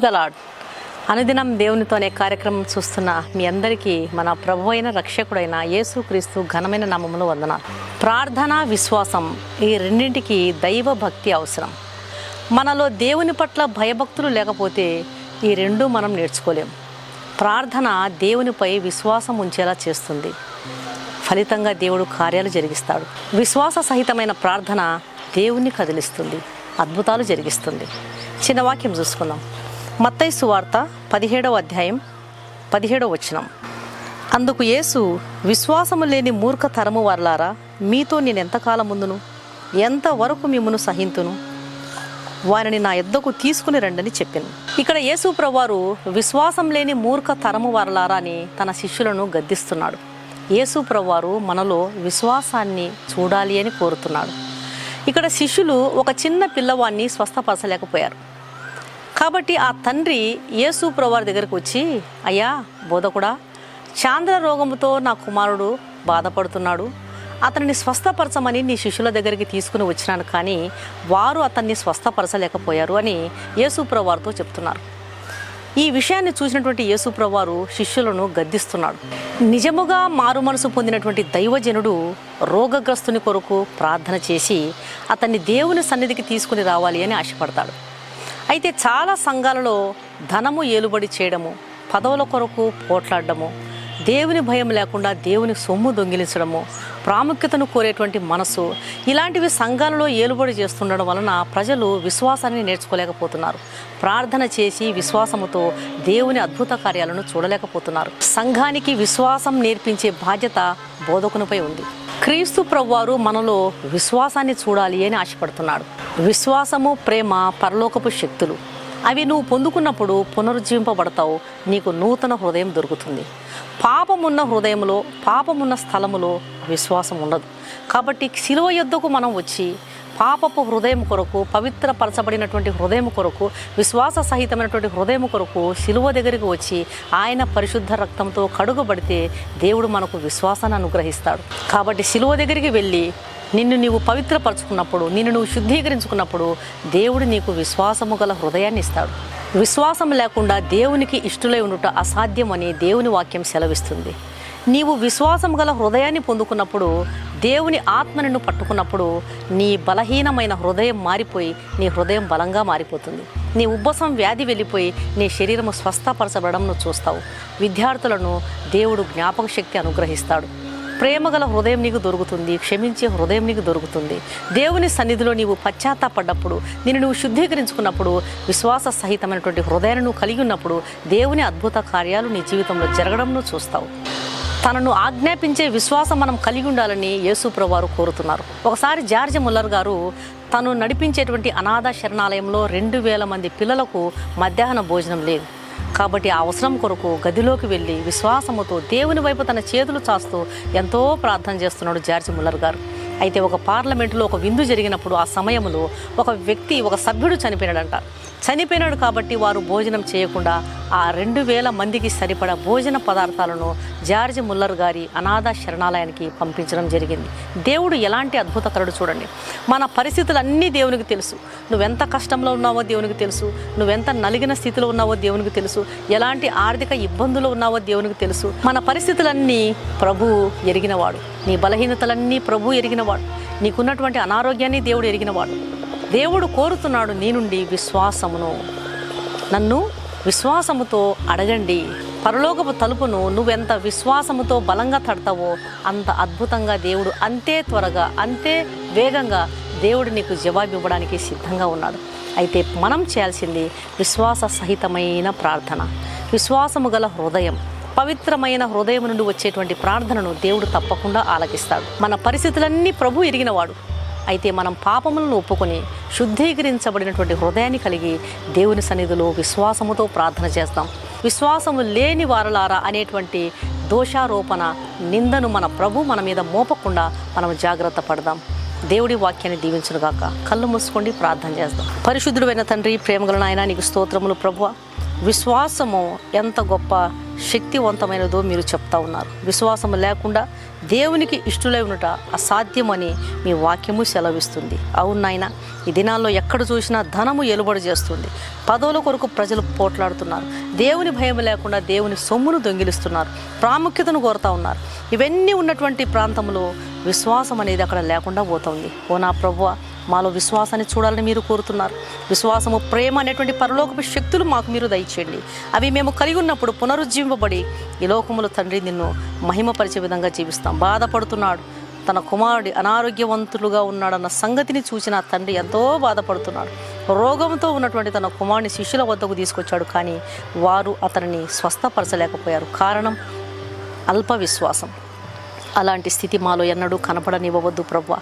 The lord అనుదినం దేవునితోనే కార్యక్రమం చూస్తున్న మీ అందరికీ మన ప్రభు అయిన రక్షకుడైన యేసుక్రీస్తు ఘనమైన నామములు వందనాలు. ప్రార్థన విశ్వాసం ఈ రెండింటికి దైవ భక్తి అవసరం. మనలో దేవుని పట్ల భయభక్తులు లేకపోతే ఈ రెండు మనం నేర్చుకోలేం. ప్రార్థన దేవునిపై విశ్వాసం ఉంచేలా చేస్తుంది. ఫలితంగా దేవుడు కార్యాలు జరిగిస్తాడు. విశ్వాస సహితమైన ప్రార్థన దేవుణ్ణి కదిలిస్తుంది. అద్భుతాలు జరిగిస్తుంది. చిన్న వాక్యం చూసుకుందాం. మత్తయి సువార్త పదిహేడవ అధ్యాయం పదిహేడవ వచనం. అందుకు యేసు విశ్వాసము లేని మూర్ఖ తరము వర్లారా మీతో నేను ఎంతకాలం ముందును ఎంతవరకు మిమ్మను సహింతును? వారిని నా ఎద్దకు తీసుకుని రండని చెప్పాను. ఇక్కడ యేసు ప్రవారు విశ్వాసం లేని మూర్ఖ తరము వరలారా అని తన శిష్యులను గద్దిస్తున్నాడు. యేసు ప్రవారు మనలో విశ్వాసాన్ని చూడాలి అని కోరుతున్నాడు. ఇక్కడ శిష్యులు ఒక చిన్న పిల్లవాడిని స్వస్థపరచలేకపోయారు. కాబట్టి ఆ తండ్రి యేసు ప్రభువారి దగ్గరకు వచ్చి అయ్యా బోధకుడా చాంద్ర రోగముతో నా కుమారుడు బాధపడుతున్నాడు. అతనిని స్వస్థపరచమని నీ శిష్యుల దగ్గరికి తీసుకుని వచ్చినాను కానీ వారు అతన్ని స్వస్థపరచలేకపోయారు అని యేసుప్రవారితో చెప్తున్నారు. ఈ విషయాన్ని చూసినటువంటి యేసుప్రవారు శిష్యులను గద్దిస్తున్నాడు. నిజముగా మారు మనసు పొందినటువంటి దైవజనుడు రోగగ్రస్తుని కొరకు ప్రార్థన చేసి అతన్ని దేవుని సన్నిధికి తీసుకుని రావాలి అని ఆశపడతాడు. అయితే చాలా సంఘాలలో ధనము ఏలుబడి చేయడము పదవుల కొరకు పోట్లాడడము దేవుని భయం లేకుండా దేవుని సొమ్ము దొంగిలించడము ప్రాముఖ్యతను కోరేటువంటి మనసు ఇలాంటివి సంఘాలలో ఏలుబడి చేస్తుండడం వలన ప్రజలు విశ్వాసాన్ని నేర్చుకోలేకపోతున్నారు. ప్రార్థన చేసి విశ్వాసముతో దేవుని అద్భుత కార్యాలను చూడలేకపోతున్నారు. సంఘానికి విశ్వాసం నేర్పించే బాధ్యత బోధకునిపై ఉంది. క్రీస్తు ప్రభువారు మనలో విశ్వాసాన్ని చూడాలి అని ఆశపడుతున్నాడు. విశ్వాసము ప్రేమ పరలోకపు శక్తులు. అవి నువ్వు పొందుకున్నప్పుడు పునరుజ్జీవింపబడతావు. నీకు నూతన హృదయం దొరుకుతుంది. పాపమున్న హృదయంలో పాపమున్న స్థలములో విశ్వాసం ఉండదు. కాబట్టి శిలువ యొద్దకు మనం వచ్చి పాపపు హృదయం కొరకు పవిత్రపరచబడినటువంటి హృదయం కొరకు విశ్వాస సహితమైనటువంటి హృదయం కొరకు శిలువ దగ్గరికి వచ్చి ఆయన పరిశుద్ధ రక్తంతో కడుగబడితే దేవుడు మనకు విశ్వాసాన్ని అనుగ్రహిస్తాడు. కాబట్టి శిలువ దగ్గరికి వెళ్ళి నిన్ను నీవు పవిత్రపరచుకున్నప్పుడు నిన్ను నువ్వు శుద్ధీకరించుకున్నప్పుడు దేవుడు నీకు విశ్వాసము గల హృదయాన్ని ఇస్తాడు. విశ్వాసం లేకుండా దేవునికి ఇష్టలై ఉండుట అసాధ్యం అని దేవుని వాక్యం సెలవిస్తుంది. నీవు విశ్వాసం గల హృదయాన్ని పొందుకున్నప్పుడు దేవుని ఆత్మ నిన్ను పట్టుకున్నప్పుడు నీ బలహీనమైన హృదయం మారిపోయి నీ హృదయం బలంగా మారిపోతుంది. నీ ఉబ్బసం వ్యాధి వెళ్ళిపోయి నీ శరీరము స్వస్థపరచబడమును చూస్తావు. విద్యార్థులను దేవుడు జ్ఞాపక శక్తి అనుగ్రహిస్తాడు. ప్రేమగల హృదయం నీకు దొరుకుతుంది. క్షమించే హృదయం నీకు దొరుకుతుంది. దేవుని సన్నిధిలో నీవు పశ్చాత్తాపడ్డప్పుడు నిన్ను నువ్వు శుద్ధీకరించుకున్నప్పుడు విశ్వాస సహితమైనటువంటి హృదయాన్ని నువ్వు కలిగి ఉన్నప్పుడు దేవుని అద్భుత కార్యాలు నీ జీవితంలో జరగడంను చూస్తావు. తనను ఆజ్ఞాపించే విశ్వాసం మనం కలిగి ఉండాలని యేసుప్రవారు కోరుతున్నారు. ఒకసారి జార్జ్ ముల్లర్ గారు తను నడిపించేటువంటి అనాథ శరణాలయంలో రెండు వేల మంది పిల్లలకు మధ్యాహ్న భోజనం లేదు. కాబట్టి ఆ అవసరం కొరకు గదిలోకి వెళ్ళి విశ్వాసముతో దేవుని వైపు తన చేతులు చాస్తూ ఎంతో ప్రార్థన చేస్తున్నాడు జార్జ్ ముల్లర్ గారు. అయితే ఒక పార్లమెంటులో ఒక విందు జరిగినప్పుడు ఆ సమయంలో ఒక వ్యక్తి ఒక సభ్యుడు చనిపోయినాడంట. చనిపోయినాడు కాబట్టి వారు భోజనం చేయకుండా ఆ రెండు వేల మందికి సరిపడా భోజన పదార్థాలను జార్జ్ ముల్లర్ గారి అనాథ శరణాలయానికి పంపించడం జరిగింది. దేవుడు ఎలాంటి అద్భుతకరుడు చూడండి. మన పరిస్థితులన్నీ దేవునికి తెలుసు. నువ్వెంత కష్టంలో ఉన్నావో దేవునికి తెలుసు. నువ్వెంత నలిగిన స్థితిలో ఉన్నావో దేవునికి తెలుసు. ఎలాంటి ఆర్థిక ఇబ్బందులు ఉన్నావో దేవునికి తెలుసు. మన పరిస్థితులన్నీ ప్రభువు ఎరిగినవాడు. నీ బలహీనతలన్నీ ప్రభు ఎరిగినవాడు నీకున్నటువంటి అనారోగ్యాన్ని దేవుడు ఎరిగినవాడు. దేవుడు కోరుతున్నాడు నీ నుండి విశ్వాసమును. నన్ను విశ్వాసముతో అడగండి. పరలోకపు తలుపును నువ్వెంత విశ్వాసముతో బలంగా తడతావో అంత అద్భుతంగా దేవుడు అంతే త్వరగా అంతే వేగంగా దేవుడు నీకు జవాబు ఇవ్వడానికి సిద్ధంగా ఉన్నాడు. అయితే మనం చేయాల్సింది విశ్వాస సహితమైన ప్రార్థన. విశ్వాసము గల హృదయం. పవిత్రమైన హృదయం నుండి వచ్చేటువంటి ప్రార్థనను దేవుడు తప్పకుండా ఆలకిస్తాడు. మన పరిస్థితులన్నీ ప్రభు ఎరిగినవాడు. అయితే మనం పాపములను ఒప్పుకొని శుద్ధీకరించబడినటువంటి హృదయాన్ని కలిగి దేవుని సన్నిధిలో విశ్వాసముతో ప్రార్థన చేస్తాం. విశ్వాసము లేని వారలారా అనేటువంటి దోషారోపణ నిందను మన ప్రభు మన మీద మోపకుండా మనం జాగ్రత్త పడదాం. దేవుడి వాక్యాన్ని దీవించునుగాక. కళ్ళు మూసుకోండి ప్రార్థన చేద్దాం పరిశుద్ధుడైన తండ్రి ప్రేమగల నాయన నీకు స్తోత్రములు ప్రభు విశ్వాసము ఎంత గొప్ప శక్తివంతమైనదో మీరు చెప్తా ఉన్నారు. విశ్వాసం లేకుండా దేవునికి ఇష్టలై ఉండట అసాధ్యమని మీ వాక్యము సెలవిస్తుంది. అవును నాయన ఈ దినాల్లో ఎక్కడ చూసినా ధనము ఎలుబడి చేస్తుంది. పదవుల కొరకు ప్రజలు పోట్లాడుతున్నారు. దేవుని భయం లేకుండా దేవుని సొమ్మును దొంగిలిస్తున్నారు. ప్రాముఖ్యతను కోరుతా ఉన్నారు. ఇవన్నీ ఉన్నటువంటి ప్రాంతంలో విశ్వాసం అనేది అక్కడ లేకుండా పోతుంది ఓ నా ప్రభువ మాలో విశ్వాసాన్ని చూడాలని మీరు కోరుతున్నారు. విశ్వాసము ప్రేమ అనేటువంటి పరలోకపు శక్తులు మాకు మీరు దయచేయండి. అవి మేము కలిగి ఉన్నప్పుడు పునరుజ్జీవింపబడి ఈ లోకములో తండ్రి నిన్ను మహిమపరిచే విధంగా జీవిస్తాం. బాధపడుతున్నాడు. తన కుమారుడి అనారోగ్యవంతులుగా ఉన్నాడన్న సంగతిని చూసిన తండ్రి ఎంతో బాధపడుతున్నాడు. రోగంతో ఉన్నటువంటి తన కుమారుని శిష్యుల వద్దకు తీసుకొచ్చాడు. కానీ వారు అతనిని స్వస్థపరచలేకపోయారు. కారణం అల్ప విశ్వాసం. అలాంటి స్థితి మాలో ఎన్నడూ కనపడనివ్వవద్దు ప్రవ్వ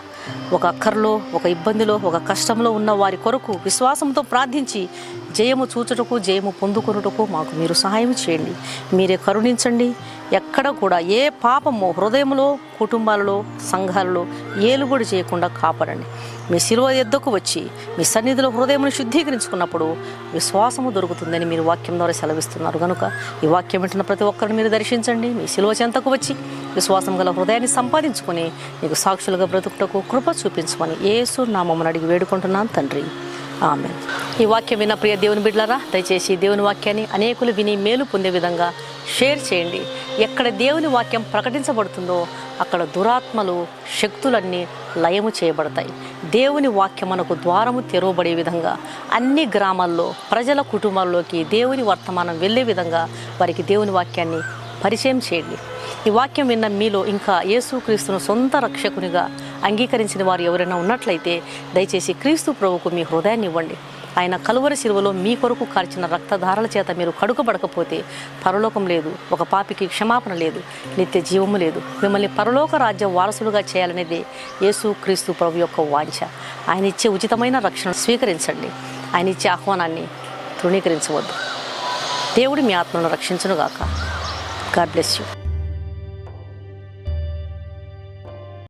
ఒక అక్కర్లో ఒక ఇబ్బందిలో ఒక కష్టంలో ఉన్న వారి కొరకు విశ్వాసంతో ప్రార్థించి జయము చూచుటకు జయము పొందుకొనుటకు మాకు మీరు సహాయం చేయండి. మీరే కరుణించండి. ఎక్కడ కూడా ఏ పాపము హృదయంలో కుటుంబాలలో సంఘాలలో ఏలుబడి చేయకుండా కాపాడండి. మీ శిలువ ఎద్దకు వచ్చి మీ సన్నిధిలో హృదయమును శుద్ధీకరించుకున్నప్పుడు విశ్వాసము దొరుకుతుందని మీరు వాక్యం ద్వారా సెలవిస్తున్నారు. కనుక ఈ వాక్యం వింటున్న ప్రతి ఒక్కరిని మీరు దర్శించండి. మీ శిలువ చెంతకు వచ్చి విశ్వాసం గల హృదయాన్ని సంపాదించుకొని మీకు సాక్షులుగా బ్రతుకుటకు కృప చూపించమని ఏసు నామమ్మని అడిగి వేడుకుంటున్నాను తండ్రి. ఆమె ఈ వాక్యం విన్న ప్రియ దేవుని బిడ్డలారా దయచేసి దేవుని వాక్యాన్ని అనేకులు విని మేలు పొందే విధంగా షేర్ చేయండి. ఎక్కడ దేవుని వాక్యం ప్రకటించబడుతుందో అక్కడ దురాత్మలు శక్తులన్నీ లయము చేయబడతాయి. దేవుని వాక్యం మనకు ద్వారము తెరవబడే విధంగా అన్ని గ్రామాల్లో ప్రజల కుటుంబాల్లోకి దేవుని వర్తమానం వెళ్ళే విధంగా వారికి దేవుని వాక్యాన్ని పరిచయం చేయండి. ఈ వాక్యం విన్న మీలో ఇంకా యేసుక్రీస్తును సొంత రక్షకునిగా అంగీకరించిన వారు ఎవరైనా ఉన్నట్లయితే దయచేసి క్రీస్తు ప్రభుకు మీ హృదయాన్ని ఇవ్వండి. ఆయన కలువరి శిలువలో మీ కొరకు కార్చిన రక్తధారల చేత మీరు కడుకబడకపోతే పరలోకం లేదు ఒక పాపికి క్షమాపణ లేదు నిత్య జీవము లేదు. మిమ్మల్ని పరలోక రాజ్యం వారసులుగా చేయాలనేదే యేసు క్రీస్తు ప్రభు యొక్క వాంఛ. ఆయన ఇచ్చే ఉచితమైన రక్షణ స్వీకరించండి. ఆయన ఇచ్చే ఆహ్వానాన్ని తృణీకరించవద్దు. దేవుడు మీ ఆత్మను రక్షించునుగాక. God bless you.